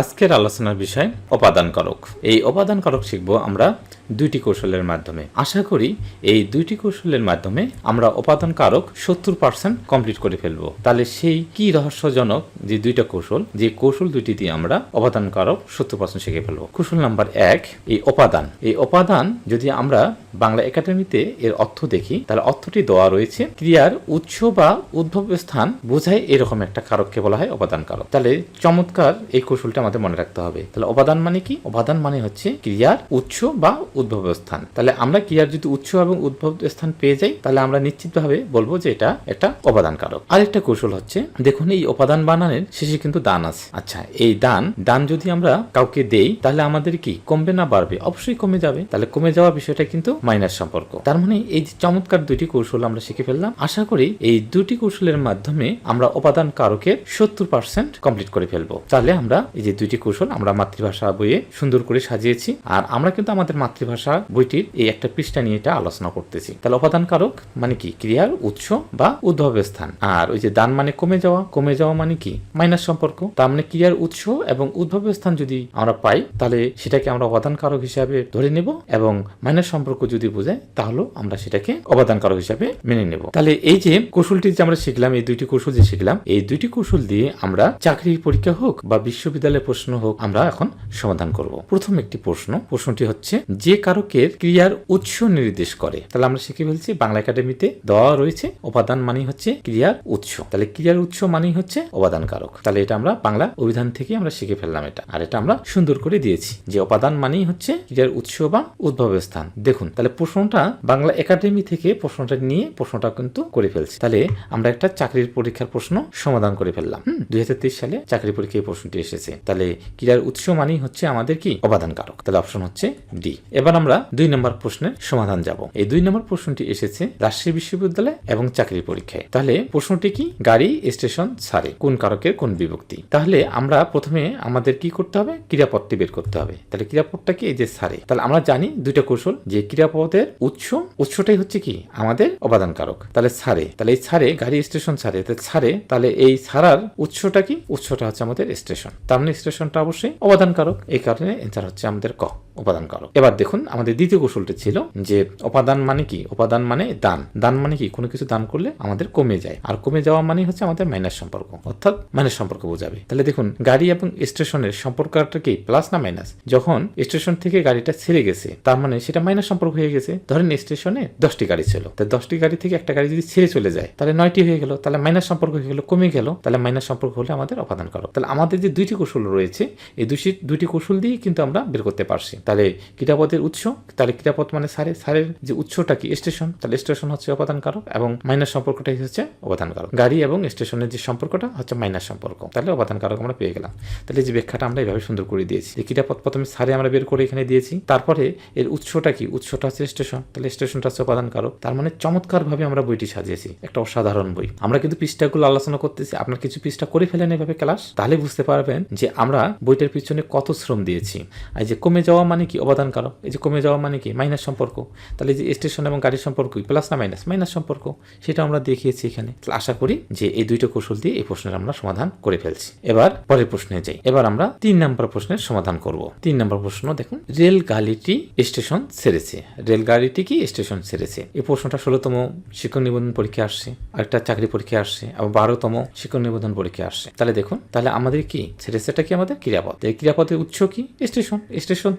আজকের আলোচনার বিষয় উপাদান কারক এই উপাদান কারক শিখব আমরা দুইটি কৌশলের মাধ্যমে। আশা করি এই দুইটি কৌশলের মাধ্যমে আমরা উপাদান কারক সত্তর পার্সেন্ট কমপ্লিট করে ফেলব। তাহলে সেই কি রহস্যজনক যে দুইটা কৌশল, যে কৌশল দুইটি দিয়ে আমরা উপাদান কারক সত্তর পার্সেন্ট শিখে ফেলব। কৌশল নাম্বার এক, এই উপাদান। এই উপাদান যদি আমরা বাংলা একাডেমিতে এর অর্থ দেখি, তাহলে অর্থটি দেওয়া রয়েছে, ক্রিয়ার উৎস বা উদ্ভব স্থান বোঝায় এরকম একটা কারককে বলা হয় উপাদান কারক তাহলে চমৎকার এই কৌশলটা আমাদের মনে রাখতে হবে। তাহলে উপাদান মানে কি? উপাদান মানে হচ্ছে ক্রিয়ার উৎস বা উদ্ভব স্থান। তাহলে আমরা ক্রিয়ার যদি উৎস এবং উদ্ভব স্থান পেয়ে যাই, তাহলে আমরা নিশ্চিতভাবে বলব যে এটা একটা উপাদান কারক আরেকটা কৌশল হচ্ছে, দেখুন এই উপাদান বানানের শেষে কিন্তু দান আছে। আচ্ছা এই দান দান যদি আমরা কাউকে দেই, তাহলে আমাদের কি কমবে না বাড়বে? অবশ্যই কমে যাবে। তাহলে কমে যাওয়া বিষয়টা কিন্তু মাইনাস সম্পর্ক। তার মানে এই যে চমৎকার দুইটি কৌশল আমরা শিখে ফেললাম, আশা করি এই দুটি কৌশলের মাধ্যমে আমরা উপাদান কারকের সত্তর পার্সেন্ট কমপ্লিট করে ফেলব। তাহলে আমরা এই যে দুইটি কৌশল আমরা মাতৃভাষা বইয়ে সুন্দর করে সাজিয়েছি। আর আমরা কিন্তু আমাদের মাতৃভাষা বইটির এই একটা পৃষ্ঠা নিয়ে এটা আলোচনা করতেছি। তাহলে উপাদান কারক মানে কি? ক্রিয়ার উৎস বা উদ্ভব স্থান আর ওই যে দান মানে কমে যাওয়া কমে যাওয়া মানে কি? মাইনাস সম্পর্ক। তার মানে ক্রিয়ার উৎস এবং উদ্ভব স্থান যদি আমরা পাই, তাহলে সেটাকে আমরা উপাদান কারক হিসাবে ধরে নেব এবং মাইনাস সম্পর্ক যদি বোঝায় তাহলে আমরা সেটাকে অবদান কারক হিসাবে মেনে নেব। তাহলে এই যে কৌশলটি যে আমরা শিখলাম, এই দুইটি কৌশল যে শিখলাম, এই দুইটি কৌশল দিয়ে আমরা চাকরির পরীক্ষা হোক বা বিশ্ববিদ্যালয়ের প্রশ্ন হোক, আমরা এখন সমাধান করব। প্রথম একটি প্রশ্ন, প্রশ্নটি হচ্ছে, যে কারকের ক্রিয়ার উৎস নির্দেশ করে? তাহলে আমরা শিখে ফেলছি, বাংলা একাডেমিতে দেওয়া রয়েছে, উপাদান মানে হচ্ছে ক্রিয়ার উৎস। তাহলে ক্রিয়ার উৎস মানেই হচ্ছে উপাদান কারক। তাহলে এটা আমরা বাংলা অভিধান থেকে আমরা শিখে ফেললাম এটা, আর এটা আমরা সুন্দর করে দিয়েছি, যে উপাদান মানেই হচ্ছে ক্রিয়ার উৎস বা উদ্ভবের স্থান। দেখুন, তাহলে প্রশ্নটা বাংলা একাডেমি থেকে প্রশ্নটা নিয়ে প্রশ্নটা কিন্তু করে ফেলছি। তাহলে আমরা একটা চাকরির পরীক্ষার প্রশ্ন সমাধান করে ফেললাম। দুই হাজার তেইশ সালে চাকরি পরীক্ষায় প্রশ্নটি এসেছে। তাহলে ক্রিয়ার উৎস মানেই হচ্ছে আমাদের কি? উপাদান কারক তাহলে অপশন হচ্ছে ডি এবার আমরা দুই নম্বর প্রশ্নের সমাধান যাব। এই দুই নম্বর প্রশ্নটি এসেছে রাজশাহী বিশ্ববিদ্যালয় এবং চাকরি পরীক্ষায়। তাহলে প্রশ্নটি কি? গাড়ি, স্টেশন ছাড়ে কোন কারকের কোন বিভক্তি? তাহলে আমরা প্রথমে আমাদের কি করতে হবে? ক্রিয়াপদটি বের করতে হবে। তাহলে ক্রিয়াপদটা কি? এই যে ছাড়ে তাহলে আমরা জানি দুইটা কৌশল, যে ক্রিয়াপদের উৎস, উৎসটাই হচ্ছে কি? আমাদের অবাদান কারক তাহলে ছাড়ে তাহলে এই ছাড়ে গাড়ি, স্টেশন ছাড়ে তাহলে ছাড়ে তাহলে এই ছাড়ার উৎসটা কি? উৎসটা হচ্ছে আমাদের স্টেশন। তার মানে স্টেশনটা অবশ্যই অবাদান কারক এই কারণে এন্সার হচ্ছে আমাদের ক উপাদান কারক এবার দেখুন, আমাদের দ্বিতীয় কৌশলটি ছিল যে উপাদান মানে কি? উপাদান মানে দান। দান মানে কি? কোনো কিছু দান করলে আমাদের কমে যায়। আর কমে যাওয়া মানে হচ্ছে আমাদের মাইনাস সম্পর্ক। অর্থাৎ মাইনাস সম্পর্ক বোঝাবে। তাহলে দেখুন, গাড়ি এবং স্টেশনের সম্পর্কটা কি? প্লাস না মাইনাস যখন স্টেশন থেকে গাড়িটা ছেড়ে গেছে, তার মানে সেটা মাইনাস সম্পর্ক হয়ে গেছে। ধরেন স্টেশনে দশটি গাড়ি ছিল। তো দশটি গাড়ি থেকে একটা গাড়ি যদি ছেড়ে চলে যায়, তাহলে নয়টি হয়ে গেল। তাহলে মাইনাস সম্পর্ক হয়ে গেল, কমে গেল। তাহলে মাইনাস সম্পর্ক হলে আমাদের অপাদান করো তাহলে আমাদের যে দুইটি কৌশল রয়েছে, এই দুটি দুইটি কৌশল দিয়েই কিন্তু আমরা বের করতে পারছি। তাহলে ক্রীড়াপদের উৎস, তাহলে ক্রীড়াপদ মানে সারে, সারের যে উৎসটা কি স্টেশন, তাহলে স্টেশন হচ্ছে অবদান কারক এবং মাইনাস সম্পর্কটাই হচ্ছে অবদান কারক গাড়ি এবং স্টেশনের যে সম্পর্কটা হচ্ছে মাইনাস সম্পর্ক। তাহলে অবদান কারক আমরা পেয়ে গেলাম। তাহলে যে ব্যাখ্যাটা আমরা এইভাবে সুন্দর করে দিয়েছি। যে ক্রীড়াপদ প্রথমে সারে আমরা বের করে এখানে দিয়েছি। তারপরে এর উৎসটা কি? উৎসটা হচ্ছে স্টেশন। তাহলে স্টেশনটা হচ্ছে উপাদান কারক তার মানে চমৎকার ভাবে আমরা বইটি সাজিয়েছি। একটা অসাধারণ বই। আমরা কিন্তু পৃষ্ঠাগুলো আলোচনা করতেছি। আপনার কিছু পৃষ্ঠা করে ফেলেন এভাবে ক্লাস। তাহলে বুঝতে পারবেন যে আমরা বইটার পিছনে কত শ্রম দিয়েছি? আর যে কমে যাওয়া মানে কি? অবদান কারক এই যে কমে যাওয়া মানে কি? মাইনাস সম্পর্ক। তাহলে যে স্টেশন এবং গাড়ির সম্পর্ক প্লাস না মাইনাস মাইনাস সম্পর্ক। সেটা আমরা দেখিয়েছি এখানে। আশা করি যে এই দুইটা কৌশল দিয়ে এই প্রশ্নের আমরা সমাধান করে ফেলছি। এবার পরের প্রশ্নে যাই। এবার আমরা তিন নম্বর প্রশ্নের সমাধান করব। তিন নম্বর প্রশ্ন দেখুন। রেল গাড়িটি স্টেশন ছেড়েছে। রেল গাড়িটি কি স্টেশন ছেড়েছে? এই প্রশ্নটা ষোলোতম শিক্ষক নিবন্ধন পরীক্ষা আসছে। আরেকটা চাকরি পরীক্ষা আসছে। আবার বারোতম শিক্ষক নিবন্ধন পরীক্ষা আসছে। তাহলে দেখুন। তাহলে আমাদের কি ছেড়েছেটা কি আমাদের? ক্রিয়াপদ এই ক্রিয়াপদের উৎস কি? স্টেশন। স্টেশন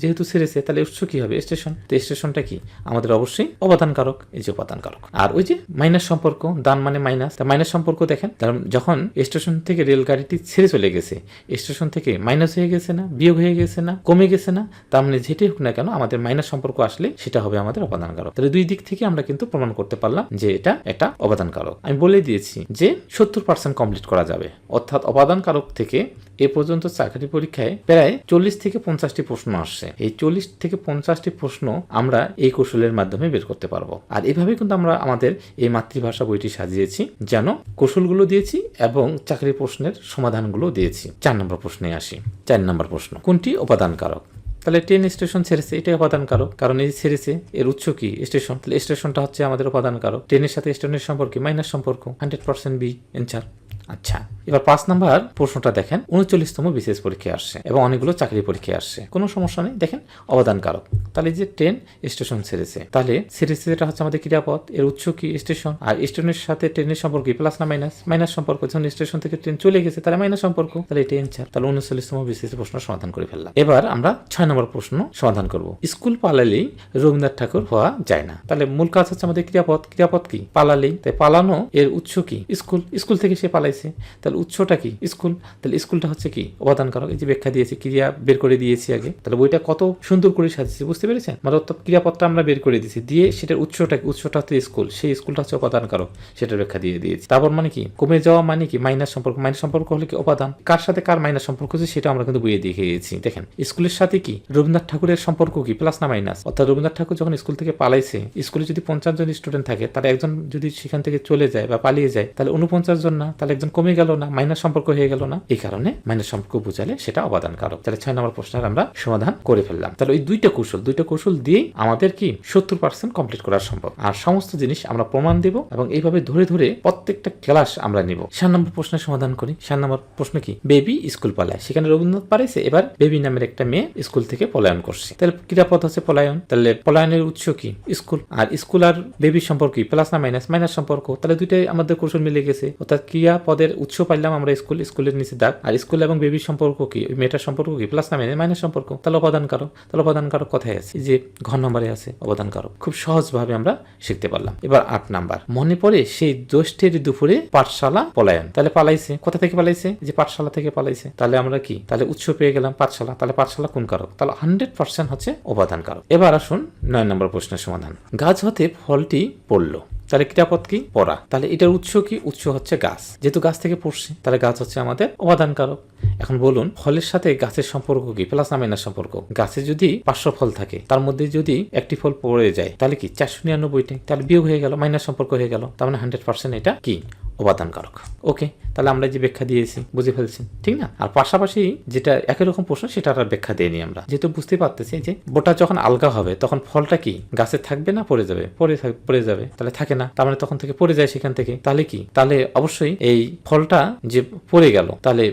যেহেতু ছেড়েছে, তাহলে উৎস কি হবে? স্টেশন। তো স্টেশনটা কি? আমাদের অবশ্যই অবদান কারক এই যে উপাদান কারক আর ওই যে মাইনাস সম্পর্ক, দান মানে মাইনাস। তা মাইনাস সম্পর্ক দেখেন, তার যখন স্টেশন থেকে রেলগাড়িটি ছেড়ে চলে গেছে, স্টেশন থেকে মাইনাস হয়ে গেছে না, বিয়োগ হয়ে গেছে না, কমে গেছে না, তার মানে যেটাই হোক না কেন, আমাদের মাইনাস সম্পর্ক আসলে সেটা হবে আমাদের অবদান কারক তাহলে দুই দিক থেকে আমরা কিন্তু প্রমাণ করতে পারলাম যে এটা একটা অবদান কারক আমি বলে দিয়েছি যে সত্তর পার্সেন্ট কমপ্লিট করা যাবে। অর্থাৎ অবদান কারক থেকে এ পর্যন্ত চাকরি পরীক্ষায় প্রায় চল্লিশ থেকে পঞ্চাশটি প্রশ্ন আসছে। এই চল্লিশ থেকে পঞ্চাশটি প্রশ্ন আমরা এই কৌশলের মাধ্যমে বের করতে পারব। আর এভাবে কিন্তু আমরা আমাদের এই মাতৃভাষা বইটি সাজিয়েছি, যেন কৌশলগুলো দিয়েছি এবং চাকরি প্রশ্নের সমাধানগুলো দিয়েছি। চার নম্বর প্রশ্নে আসি। চার নম্বর প্রশ্ন, কোনটি উপাদান কারক তাহলে ট্রেন স্টেশন ছেড়েছে, এটাই উপাদান কারক কারণ এই ছেড়েছে, এর উৎস কি? স্টেশন। তাহলে স্টেশনটা হচ্ছে আমাদের উপাদান কারক ট্রেনের সাথে স্টেশনের সম্পর্কে, মাইনাস সম্পর্ক, হান্ড্রেড পার্সেন্ট বি এনচার আচ্ছা এবার পাঁচ নাম্বার প্রশ্নটা দেখেন, উনচল্লিশতম বিশেষ পরীক্ষায় আসছে এবং অনেকগুলো চাকরি পরীক্ষায় আসছে। কোনো সমস্যা নেই? দেখেন অবদান কারক তাহলে যে ট্রেন স্টেশন ছেড়েছে, তাহলে ছেড়েছে যেটা হচ্ছে আমাদের ক্রিয়াপথ এর উৎস কি স্টেশন? আর স্টেশনের সাথে ট্রেনের সম্পর্ক প্লাস না মাইনাস? মাইনাস সম্পর্ক, যখন স্টেশন থেকে ট্রেন চলে গেছে, তাহলে মাইনাস সম্পর্ক। তাহলে এটা এনসার তাহলে উনচল্লিশতম বিশেষ প্রশ্ন সমাধান করে ফেললাম। এবার আমরা ছয় নম্বর প্রশ্ন সমাধান করব। স্কুল পালালেই রবীন্দ্রনাথ ঠাকুর হওয়া যায় না। তাহলে মূল কাজ হচ্ছে আমাদের ক্রিয়াপদ ক্রিয়াপদ কি? পালালেই। তাই পালানো এর উৎস কি? স্কুল। স্কুল থেকে সে পালাইছে তাহলে উৎসটা কি? স্কুল, তাহলে স্কুলটা হচ্ছে কি? অবদান কারক এই যে ব্যাখ্যা দিয়েছি, ক্রিয়া বের করে দিয়েছি আগে। তাহলে বইটা কত সুন্দর করে সাজিয়েছি, বুঝতে পেরেছেন? মানে অর্থাৎ ক্রিয়াপদটা আমরা বের করে দিয়েছি, দিয়ে সেটার উৎসটা কি? উৎসটা হচ্ছে স্কুল, সেই স্কুলটা হচ্ছে উপাদান কারক সেটার ব্যাখ্যা দিয়ে দিয়েছি। তারপর মানে কি? কমে যাওয়া মানে কি? মাইনাস সম্পর্ক মাইনাস সম্পর্ক হলে কি উপাদান কার সাথে কার মাইনাস সম্পর্ক হচ্ছে সেটা আমরা কিন্তু বইয়ে দেখে গেছি দেখেন, স্কুলের সাথে কি? রবীন্দ্রনাথ ঠাকুরের সম্পর্ক কি? প্লাস না মাইনাস? অর্থাৎ রবীন্দ্রনাথ ঠাকুর যখন স্কুল থেকে পালাইছে, স্কুলে যদি পঞ্চাশ জন স্টুডেন্ট থাকে তার একজন যদি সেখান থেকে চলে যায় বা পালিয়ে যায়, তাহলে উনপঞ্চাশ জন না? তাহলে একজন কমে গেল না, মাইনাস সম্পর্ক হয়ে গেল না, এই কারণে মাইনাস সম্পর্ক বুঝালে সেটা অবদান কারক তাহলে ছয় নম্বর প্রশ্নের আমরা সমাধান করে ফেললাম। তাহলে ওই দুইটা কৌশল দুইটা কৌশল দিয়েই আমাদের কি সত্তর পার্সেন্ট কমপ্লিট করা সম্ভব। আর সমস্ত জিনিস আমরা প্রমাণ দেব এবং এইভাবে ধরে ধরে প্রত্যেকটা ক্লাস আমরা নিব। সাত নম্বর প্রশ্নের সমাধান করি। সাত নম্বর প্রশ্ন কি? বেবি স্কুল পালায়। সেখানে রবীন্দ্রনাথ পালাইছে এবার বেবি নামের একটা মেয়ে স্কুল থেকে পলায়ন করছে। তাহলে ক্রিয়াপদ হচ্ছে পলায়ন। তাহলে পলায়নের উৎস কি? স্কুল। আর স্কুল আর বেবি সম্পর্ক প্লাস না মাইনাস মাইনাস সম্পর্ক। তাহলে দুইটাই আমাদের কৌশল মিলে গেছে। অর্থাৎ ক্রিয়া পদের উৎস পাইলাম আমরা স্কুল, স্কুলের নিচে দাগ। আর স্কুল এবং বেবির সম্পর্ক কি? মেয়েটার সম্পর্ক কি? প্লাস না মাইনাস মাইনাস সম্পর্ক। তাহলে অবদান কারক তাহলে অবদান কারক কোথায় আছে? যে ঘর নম্বরে আছে, অবদান কারক খুব সহজভাবে আমরা শিখতে পারলাম। এবার আট নাম্বার। মনে পড়ে সেই জ্যৈষ্ঠের দুপুরে পাঠশালা পলায়ন। তাহলে পালাইছে। কোথা থেকে পালাইছে? যে পাঠশালা থেকে পালাইছে। তাহলে আমরা কি? তাহলে উৎস পেয়ে গেলাম পাঠশালা। তাহলে পাঠশালা কোন কারক? তাহলে হান্ড্রেড পার্সেন্ট হচ্ছে অবদান কারক। এবার আসুন নয় নম্বর প্রশ্নের সমাধান। গাছ হতে ফলটি পড়ল। তাহলে ক্রিয়াপদ কি? পড়া। তাহলে এটার উৎস কি? উৎস হচ্ছে গাছ। যেহেতু গাছ থেকে পড়ছে, তাহলে গাছ হচ্ছে আমাদের অবাদান কারক এখন বলুন, ফলের সাথে গাছের সম্পর্ক কি? প্লাস না মাইনাস সম্পর্ক? গাছে যদি পাঁচশো ফল থাকে, তার মধ্যে যদি একটি ফল পড়ে যায়, তাহলে কি চারশো নিরানব্বইটি? তাহলে বিয়োগ হয়ে গেল, মাইনাস সম্পর্ক হয়ে গেল। তার মানে হান্ড্রেড পার্সেন্ট এটা কি? অবাদান কারক ওকে, তাহলে আমরা যে ব্যাখ্যা দিয়েছি, বুঝে ফেলছি, ঠিক না? আর পাশাপাশি যেটা একই রকম প্রশ্ন, সেটা আর ব্যাখ্যা দিয়ে আমরা। যেহেতু বুঝতে পারতেছি যে বোটা যখন আলগা হবে, তখন ফলটা কি গাছে থাকবে না পড়ে যাবে? পড়ে পড়ে যাবে, তাহলে থাকে না। তার মানে তখন থেকে পড়ে যায় সেখান থেকে। তাহলে কি? তাহলে অবশ্যই এই ফলটা যে পড়ে গেল, তাহলে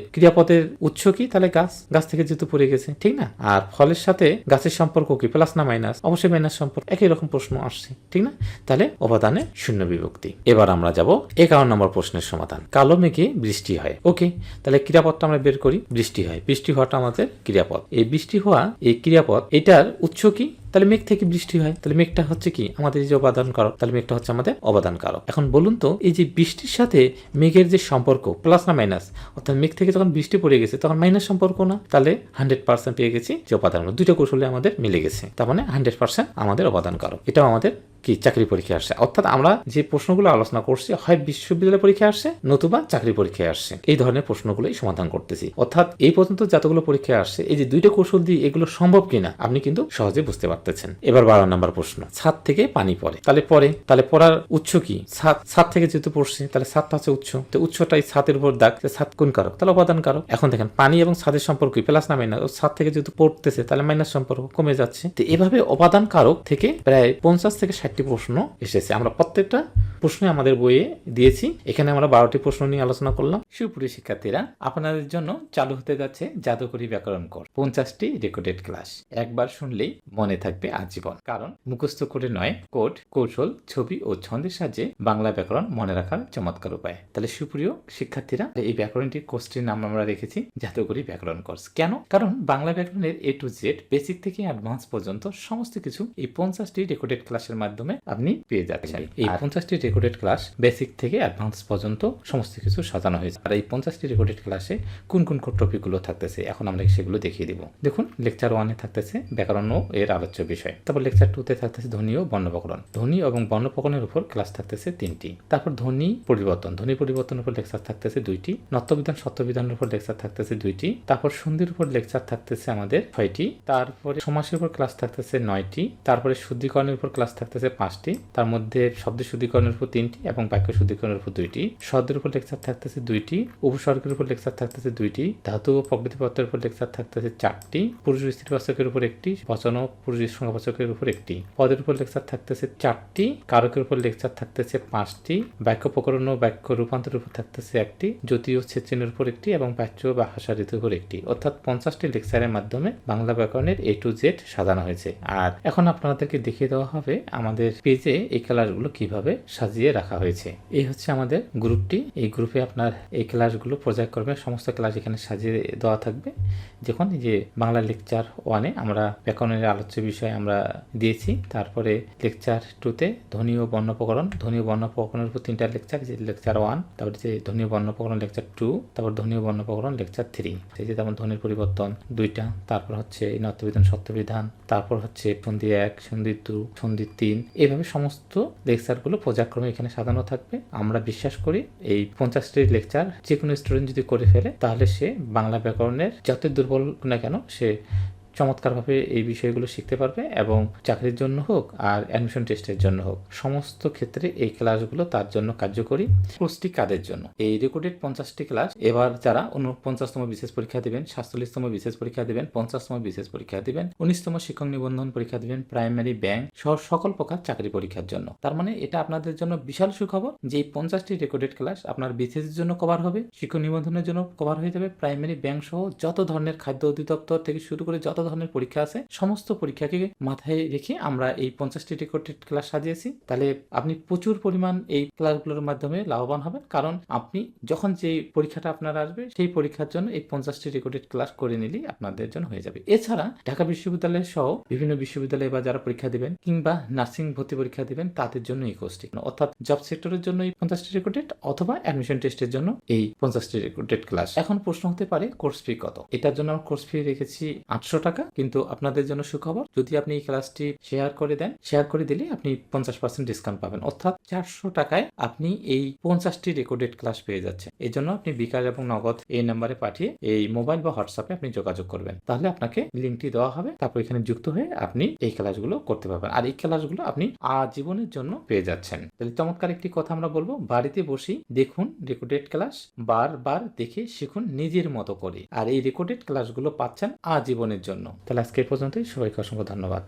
ক্রিয়াপদের উৎস কি? তাহলে গাছ গাছ থেকে যেহেতু পড়ে গেছে, ঠিক না? আর ফলের সাথে গাছের সম্পর্ক কি? প্লাস না মাইনাস অবশ্যই মাইনাস সম্পর্ক, একই রকম প্রশ্ন আসছে, ঠিক না? তাহলে অবদানে শূন্য বিভক্তি। এবার আমরা যাব এগারো নম্বর প্রশ্নের সমাধান। কালো মেঘে বৃষ্টি হয়। ওকে তাহলে ক্রিয়াপদটা আমরা বের করি। বৃষ্টি হয়। বৃষ্টি হওয়াটা আমাদের ক্রিয়াপদ। এই বৃষ্টি হওয়া, এই ক্রিয়াপদ, এটার উৎস কি? তাহলে মেঘ থেকে বৃষ্টি হয়। তাহলে মেঘটা হচ্ছে কি? আমাদের যে অবাদান কারক, তাহলে মেঘটা হচ্ছে আমাদের অবাদান কারক। এখন বলুন তো, এই যে বৃষ্টির সাথে মেঘের যে সম্পর্ক প্লাস না মাইনাস অর্থাৎ মেঘ থেকে যখন বৃষ্টি পড়ে গেছে, তখন মাইনাস সম্পর্ক না? তাহলে হান্ড্রেড পার্সেন্ট পেয়ে গেছি যে অবাদান দুইটা কৌশলে আমাদের মিলে গেছে। তার মানে হান্ড্রেড পার্সেন্ট আমাদের অবদান কারক। এটাও আমাদের কি চাকরি পরীক্ষা আসছে? অর্থাৎ আমরা যে প্রশ্নগুলো আলোচনা করছি, হয় বিশ্ববিদ্যালয় পরীক্ষা আসছে নতুবা চাকরি পরীক্ষায় আসছে। এই ধরনের প্রশ্নগুলোই সমাধান করতেছি। অর্থাৎ এই পর্যন্ত যতগুলো পরীক্ষায় আসছে, এই যে দুইটা কৌশল দিয়ে এগুলো সম্ভব কিনা, আপনি কিন্তু সহজে বুঝতে পারতেছেন। এবার বারো নম্বর প্রশ্ন, ছাদ থেকে পানি পড়ে। তাহলে পরে তাহলে পড়ার উৎস কি? ছাদ ছাদ থেকে যেহেতু পড়ছে, তাহলে ছাদটা হচ্ছে উৎস। তো উৎসটাই ছাদের উপর দাগ ছাদ কোন কারক? তাহলে উপাদান কারক এখন দেখেন, পানি এবং ছাদের সম্পর্ক প্লাস না মাইনাস। ছাদ থেকে যেহেতু পড়তেছে, তাহলে মাইনাস সম্পর্ক কমে যাচ্ছে। তো এভাবে উপাদান কারক থেকে প্রায় পঞ্চাশ থেকে ষাটটি প্রশ্ন এসেছে। আমরা প্রত্যেকটা প্রশ্নে আমাদের বইয়ে দিয়েছি। এখানে আমরা বারোটি প্রশ্ন নিয়ে আলোচনা করলাম। সুপ্রিয় শিক্ষার্থীরা, আপনাদের জন্য চালু হতে যাচ্ছে জাদুকরী ব্যাকরণ কর পঞ্চাশটি রেকর্ডেড ক্লাস। একবার শুনলেই মনে থাকবে আজীবন। কারণ মুখস্থ করে নয়, কোড, কৌশল, ছবি ও ছন্দের সাহায্যে বাংলা ব্যাকরণ মনে রাখার চমৎকার উপায়। তাহলে সুপ্রিয় শিক্ষার্থীরা এই ব্যাকরণটির কোর্সটির নাম আমরা রেখেছি, জাদুকরী ব্যাকরণ কোর্স। কেন? কারণ বাংলা ব্যাকরণের এ টু জেড বেসিক থেকে অ্যাডভান্স পর্যন্ত সমস্ত কিছু এই পঞ্চাশটি রেকর্ডেড ক্লাসের মাধ্যমে আপনি পেয়ে যাচ্ছেন। এই পঞ্চাশটি রেকর্ডেড ক্লাস বেসিক থেকে অ্যাডভান্স পর্যন্ত সমস্ত কিছু সাজানো হয়েছে। আর এই পঞ্চাশটি রেকর্ডেড ক্লাসে কোন কোন টপিকগুলো থাকতেছে এখন আমরা সেগুলো দেখিয়ে দিব। দেখুন লেকচার ওয়ানে থাকতেছে ব্যাকরণ ও এর আলোচ্য বিষয়। তারপর লেকচার টুতে থাকতেছে ধ্বনি ও বর্ণব্যাকরণ ধ্বনি এবং বর্ণপ্রকরণের উপর ক্লাস থাকতেছে তিনটি। তারপর ধ্বনি পরিবর্তন। ধ্বনি পরিবর্তনের উপর লেকচার থাকতেছে দুইটি। নত্যবিধান সত্যবিধানের উপর লেকচার থাকতেছে দুইটি। তারপর সন্ধির উপর লেকচার থাকতেছে আমাদের ছয়টি। তারপরে সমাসের উপর ক্লাস থাকতেছে নয়টি। তারপরে শুদ্ধিকরণের উপর ক্লাস থাকতেছে পাঁচটি, তার মধ্যে শব্দ শুদ্ধিকরণের উপর তিনটি এবং বাক্য শুদ্ধিকরণের উপর দুইটি। শব্দের উপর লেকচার থাকতেছে দুইটি, উপসর্গের উপর লেকচার থাকতেছে দুইটি, ধাতু ও প্রকৃতিপত্রের উপর লেকচার থাকতেছে চারটি, পুরুষ স্ত্রীবাচকের উপর একটি, বচন ও পুরুষ সংখ্যাবাচকের উপর একটি। পদের উপর লেকচার থাকতেছে চারটি, কারকের উপর লেকচার থাকতেছে পাঁচটি, বাক্য প্রকরণ ও বাক্য রূপান্তরের উপর থাকতেছে একটি, জ্যোতি ও ছেচিনের উপর একটি এবং বাচ্য বা ভাষা ঋতুর উপর একটি। অর্থাৎ পঞ্চাশটি লেকচারের মাধ্যমে বাংলা ব্যাকরণের এ টু জেড সাজানো হয়েছে। আর এখন আপনাদেরকে দেখিয়ে দেওয়া হবে আমাদের পেজে এই ক্লাসগুলো কীভাবে সাজিয়ে রাখা হয়েছে। এই হচ্ছে আমাদের গ্রুপটি এই গ্রুপে আপনার এই ক্লাসগুলো পর্যায়ক্রমে সমস্ত ক্লাস এখানে সাজিয়ে দেওয়া থাকবে। যখন যে বাংলা লেকচার ওয়ানে আমরা ব্যাকরণের আলোচ্য বিষয় আমরা দিয়েছি। তারপরে লেকচার টুতে ধ্বনি ও বর্ণপ্রকরণ ধ্বনি ও বর্ণপ্রকরণের উপর তিনটা লেকচার যে লেকচার ওয়ান তারপরে যে ধ্বনি ও বর্ণপ্রকরণ লেকচার টু তারপর ধ্বনি ও লেকচার থ্রি সেই যে যেমন ধ্বনির পরিবর্তন দুইটা, তারপর হচ্ছে নত্যবিধান সত্যবিধান তারপর হচ্ছে সন্ধি এক সন্ধি দু সন্ধি তিন এইভাবে সমস্ত লেকচারগুলো পর্যায়ক্রমে এখানে সাজানো থাকবে। আমরা বিশ্বাস করি এই পঞ্চাশটি লেকচার যে কোনো স্টুডেন্ট যদি করে ফেলে, তাহলে সে বাংলা ব্যাকরণের যত দুর্বল না কেন, সে চমৎকারভাবে এই বিষয়গুলো শিখতে পারবে এবং চাকরির জন্য হোক আর অ্যাডমিশন টেস্টের জন্য হোক, সমস্ত ক্ষেত্রে এই ক্লাসগুলো তার জন্য কার্যকরী কোর্সটি কাদের জন্য। এই রেকর্ডেড পঞ্চাশটি ক্লাস এবার যারা উনপঞ্চাশতম বিশেষ পরীক্ষা দেবেন, সাতচল্লিশতম বিশেষ পরীক্ষা দেবেন, পঞ্চাশতম বিশেষ পরীক্ষা দেবেন, উনিশতম শিক্ষক নিবন্ধন পরীক্ষা দেবেন প্রাইমারি ব্যাংক সহ সকল প্রকার চাকরি পরীক্ষার জন্য। তার মানে এটা আপনাদের জন্য বিশাল সুখবর যে এই পঞ্চাশটি রেকর্ডেড ক্লাস আপনার বিশেষের জন্য কভার হবে, শিক্ষক নিবন্ধনের জন্য কভার হয়ে যাবে প্রাইমারি ব্যাংক সহ যত ধরনের খাদ্য অধিদপ্তর থেকে শুরু করে যত ধরনের পরীক্ষা আছে? সমস্ত পরীক্ষাকে মাথায় রেখে আমরা এই পঞ্চাশটি রেকর্ডেড ক্লাস সাজিয়েছি। তাহলে আপনি প্রচুর পরিমাণ এই ক্লাসগুলোর মাধ্যমে লাভবান হবেন। কারণ আপনি যখন যে পরীক্ষাটা আপনার আসবে, সেই পরীক্ষার জন্য এই পঞ্চাশটি রেকর্ডেড ক্লাস করে নিলেই আপনাদের জন্য হয়ে যাবে। এছাড়া ঢাকা বিশ্ববিদ্যালয় সহ বিভিন্ন বিশ্ববিদ্যালয়ে বা যারা পরীক্ষা দিবেন কিংবা নার্সিং ভর্তি পরীক্ষা দিবেন, তাদের জন্য এই কোর্সটি। অর্থাৎ জব সেক্টরের জন্য এই পঞ্চাশটি রেকর্ডেড অথবা অ্যাডমিশন টেস্টের জন্য এই পঞ্চাশটি রেকর্ডেড ক্লাস। এখন প্রশ্ন হতে পারে, কোর্স ফি কত? এটার জন্য আমরা কোর্স ফি রেখেছি আটশো টাকা। কিন্তু আপনাদের জন্য সুখবর, যদি আপনি এই ক্লাসটি শেয়ার করে দেন শেয়ার করে দিলে আপনি পঞ্চাশ পার্সেন্ট ডিসকাউন্ট পাবেন। অর্থাৎ চারশো টাকায় আপনি এই পঞ্চাশটি রেকর্ডেড ক্লাস পেয়ে যাচ্ছেন। এই জন্য আপনি বিকাশ এবং নগদ এই নাম্বারে পাঠিয়ে এই মোবাইল বা হোয়াটসঅ্যাপে আপনি যোগাযোগ করবেন। তাহলে আপনাকে লিঙ্কটি দেওয়া হবে। তারপর এখানে যুক্ত হয়ে আপনি এই ক্লাসগুলো করতে পারবেন। আর এই ক্লাসগুলো আপনি আজীবনের জন্য পেয়ে যাচ্ছেন। তাহলে চমৎকার একটি কথা আমরা বলব, বাড়িতে বসেই দেখুন রেকর্ডেড ক্লাস বারবার দেখে শিখুন নিজের মতো করে। আর এই রেকর্ডেড ক্লাসগুলো পাচ্ছেন আজীবনের জন্য। তাহলে আজকে এই পর্যন্তই। সবাইকে অসংখ্য ধন্যবাদ।